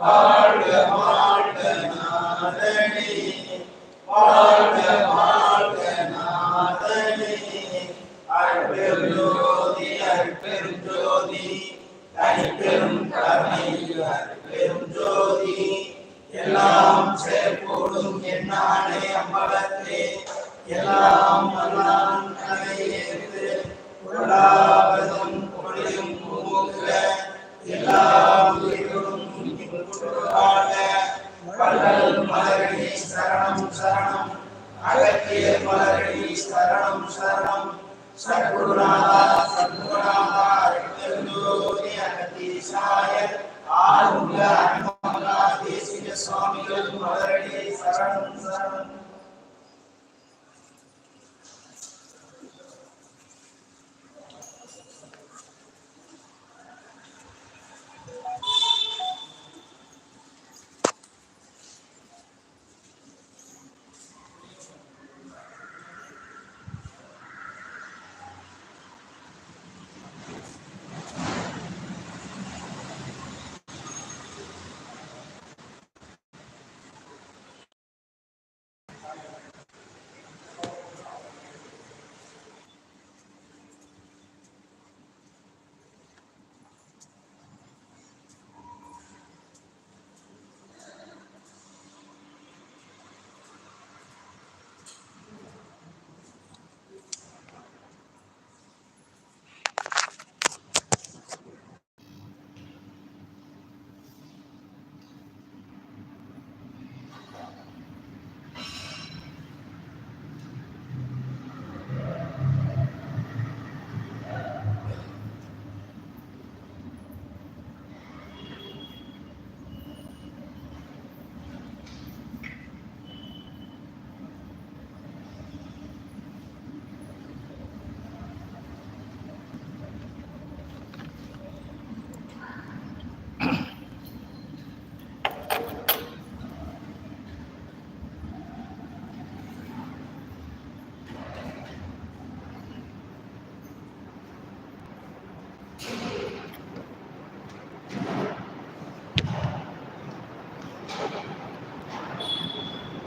வாழ்க வாழ்க நாரணி வாழ்க வாழ்க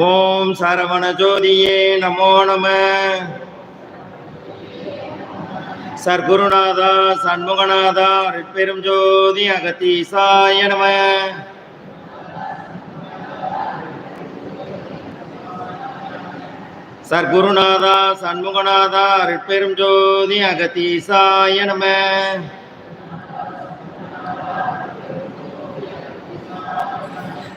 ஓம் சரவண ஜோதியே நமோ நம. சர்க்குருநாதா சண்முகநாதா பெரும் ஜோதி அகத்தீசாய நம. சர்க்குருநாதா சண்முகநாதா பெரும் ஜோதி அகத்தீசாய நம.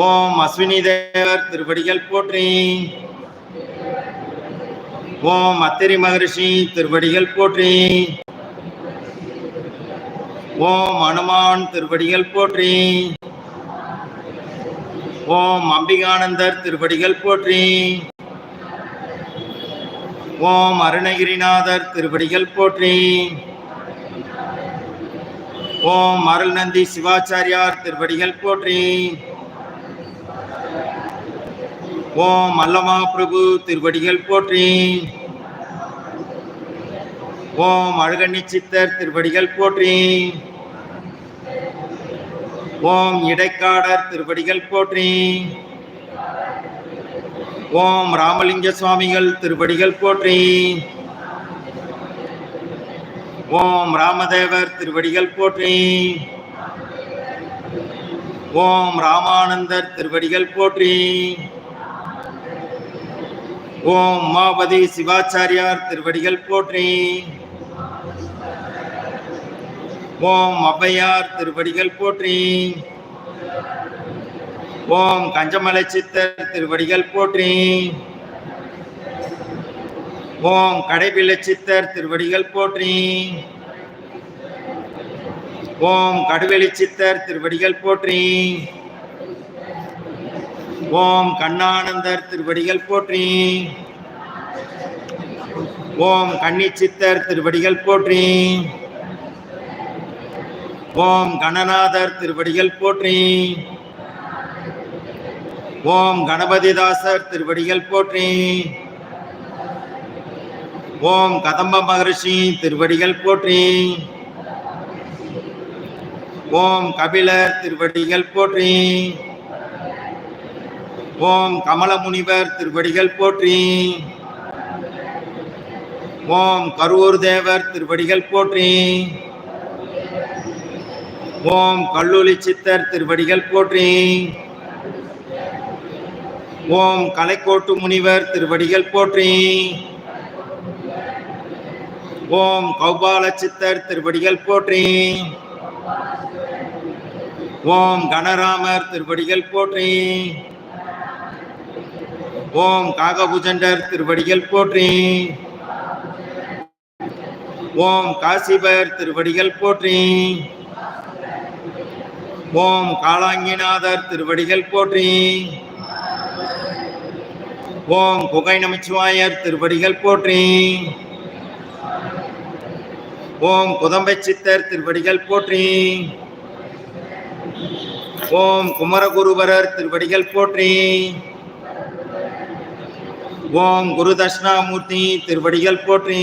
ஓம் அஸ்வினி தேவர் திருவடிகள் போற்றி. ஓம் அத்திரி மகரிஷி திருவடிகள் போற்றி. ஓம் அனுமான் திருவடிகள் போற்றி. ஓம் அம்பிகானந்தர் திருவடிகள் போற்றி. ஓம் அருணகிரிநாதர் திருவடிகள் போற்றி. ஓம் அருள்நந்தி சிவாச்சாரியார் திருவடிகள் போற்றி. ஓம் அல்லமா பிரபு திருவடிகள் போற்றி. ஓம் அழகண்ணி சித்தர் திருவடிகள் போற்றி. ஓம் இடைக்காடர் திருவடிகள் போற்றி. ஓம் ராமலிங்க சுவாமிகள் திருவடிகள் போற்றி. ஓம் ராமதேவர் திருவடிகள் போற்றி. ஓம் ராமானந்தர் திருவடிகள் போற்றி. ஓம் மாபதி சிவாச்சாரியார் திருவடிகள் போற்றி. ஓம் ஔவையார் திருவடிகள் போற்றி. ஓம் கஞ்சமலை சித்தர் திருவடிகள் போற்றி. ஓம் கடைபிள்ளை சித்தர் திருவடிகள் போற்றி. ஓம் கடுவெளி சித்தர் திருவடிகள் போற்றி. ஓம் கண்ணானந்தர் திருவடிகள் போற்றி. ஓம் கன்னி சித்தர் திருவடிகள் போற்றி. ஓம் கணநாதர் திருவடிகள் போற்றி. ஓம் கணபதிதாசர் திருவடிகள் போற்றி. ஓம் கதம்ப மகரிஷி திருவடிகள் போற்றி. ஓம் கபிலர் திருவடிகள் போற்றி. ஓம் கமலமுனிவர் திருவடிகள் போற்றி. ஓம் கரூர் தேவர் திருவடிகள் போற்றி. ஓம் கல்லூலி சித்தர் திருவடிகள் போற்றி. ஓம் கலைக்கோட்டு முனிவர் திருவடிகள் போற்றி. ஓம் கௌபால சித்தர் திருவடிகள் போற்றி. ஓம் கணராமர் திருவடிகள் போற்றி. ஓம் காகபுஜண்டர் திருவடிகள் போற்றி. ஓம் காசிபர் திருவடிகள் போற்றி. ஓம் காளாங்கிநாதர் திருவடிகள் போற்றி. ஓம் குகை நமச்சிவாயர் திருவடிகள் போற்றி. ஓம் குதம்பை சித்தர் திருவடிகள் போற்றி. ஓம் குமரகுருவரர் திருவடிகள் போற்றி. ஓம் குரு தட்சிணாமூர்த்தி திருவடிகள் போற்றி.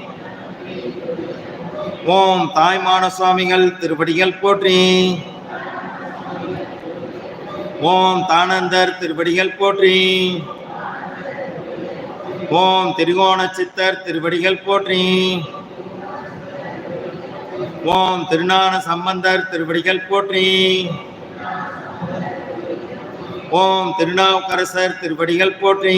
ஓம் தாய்மான சுவாமிகள் திருப்படிகள் போற்றி. ஓம் தானந்தர் திருப்படிகள் போற்றி. ஓம் திரிகோண சித்தர் திருவடிகள் போற்றி. ஓம் திருநான சம்பந்தர் திருவடிகள் போற்றி. ஓம் திருநாவுக்கரசர் திருவடிகள் போற்றி.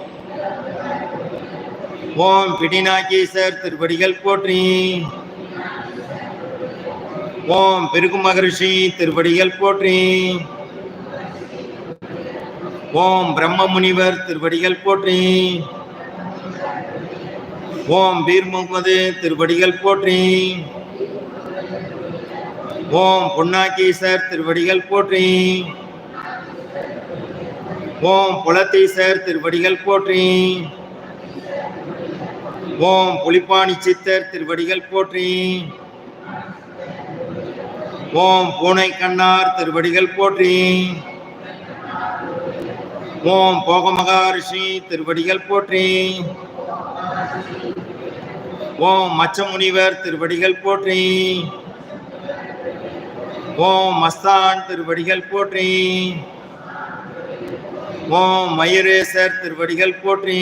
ஓம் பிடிநாகேசர் திருவடிகள் போற்றி. ஓம் பெருகு மகரிஷி திருவடிகள் போற்றி. ஓம் பிரம்ம முனிவர் திருவடிகள் போற்றி. ஓம் பீர் முகமது திருவடிகள் போற்றி. ஓம் புன்னாகீசர் திருவடிகள் போற்றி. ஓம் புலத்தீசர் திருவடிகள் போற்றி. ஓம் புலிப்பாணி சித்தர் திருவடிகள் போற்றி. ஓம் பூனை கண்ணார் திருவடிகள் போற்றி. ஓம் போக மகாரிஷி திருவடிகள் போற்றி. ஓம் மச்ச முனிவர் திருவடிகள் போற்றி. ஓம் மஸ்தான் திருவடிகள் போற்றி. ஓம் மயூரேசர் திருவடிகள் போற்றி.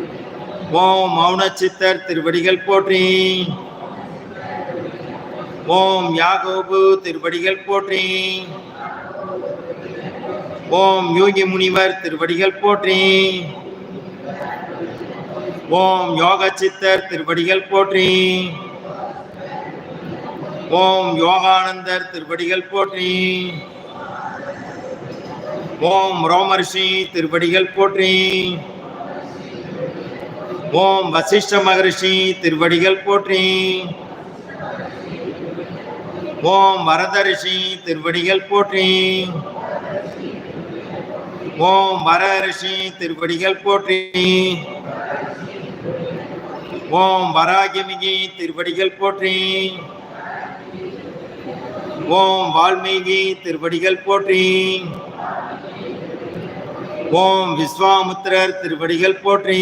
ஓம் மௌனச்சித்தர் திருவடிகள் போற்றி. ஓம் யாகோபு திருவடிகள் போற்றி. ஓம் யோகி முனிவர் திருவடிகள் போற்றி. ஓம் யோக சித்தர் திருவடிகள் போற்றி. ஓம் யோகானந்தர் திருவடிகள் போற்றி. ஓம் ரோமர்ஷி திருவடிகள் போற்றி. ஓம் வசிஷ்ட மகரிஷி திருவடிகள் போற்றி. ஓம் வரத ரிஷி திருவடிகள் போற்றி. ஓம் வர ரிஷி திருவடிகள் போற்றி. ஓம் வராகிமிகி திருவடிகள் போற்றி. ஓம் வால்மீகி திருவடிகள் போற்றி. ஓம் விஸ்வாமுத்திரர் திருவடிகள் போற்றி.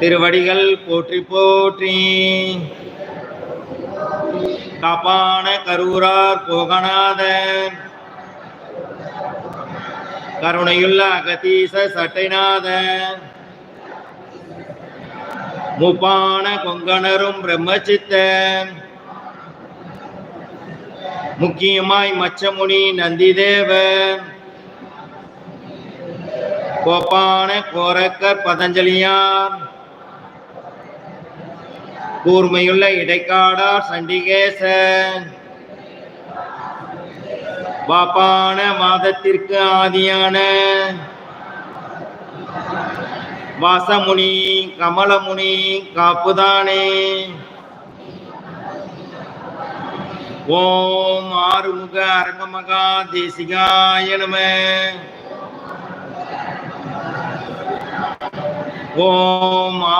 திருவடிகள் போற்றி போற்றி. காப்பான கரூரார் போகநாதன் கருணையுள்ள அகதீச சட்டைநாதன் முப்பான கொங்கணரும் பிரம்மச்சித்தன் முக்கியமாய் மச்சமுனி நந்திதேவன் கோப்பான கோரக்கர் பதஞ்சலியார். கூர்மையுள்ள இடைக்காடார் சண்டிகேசன். வாப்பான மாதத்திற்கு ஆதியான வாசமுனி கமலமுனி காப்புதானே. ஓம் ஆறுமுக அரங்கமகா தேசிகாய நம. ஓம்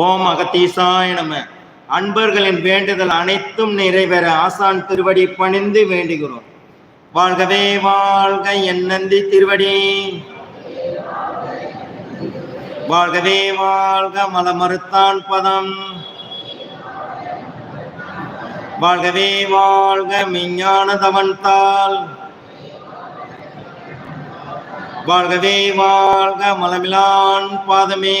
ஓம் அகத்தீசாய நம. அன்பர்களின் வேண்டுதல் அனைத்தும் நிறைவேற ஆசான் திருவடி பணிந்து வேண்டுகிறோம். வாழ்கவே வாழ்க என் நந்தி திருவடி. வாழ்கவே வாழ்க மலமறுத்தான் பதம். வாழ்கவே வாழ்க மெஞ்ஞான தவன்தாள் வாழ்கவே வாழ்க மலமிலான் பாதமே.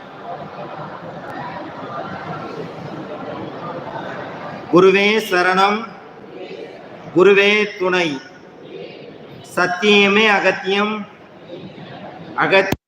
குருவே சரணம். குருவே துணை. சத்தியமே அகத்தியம். அகத்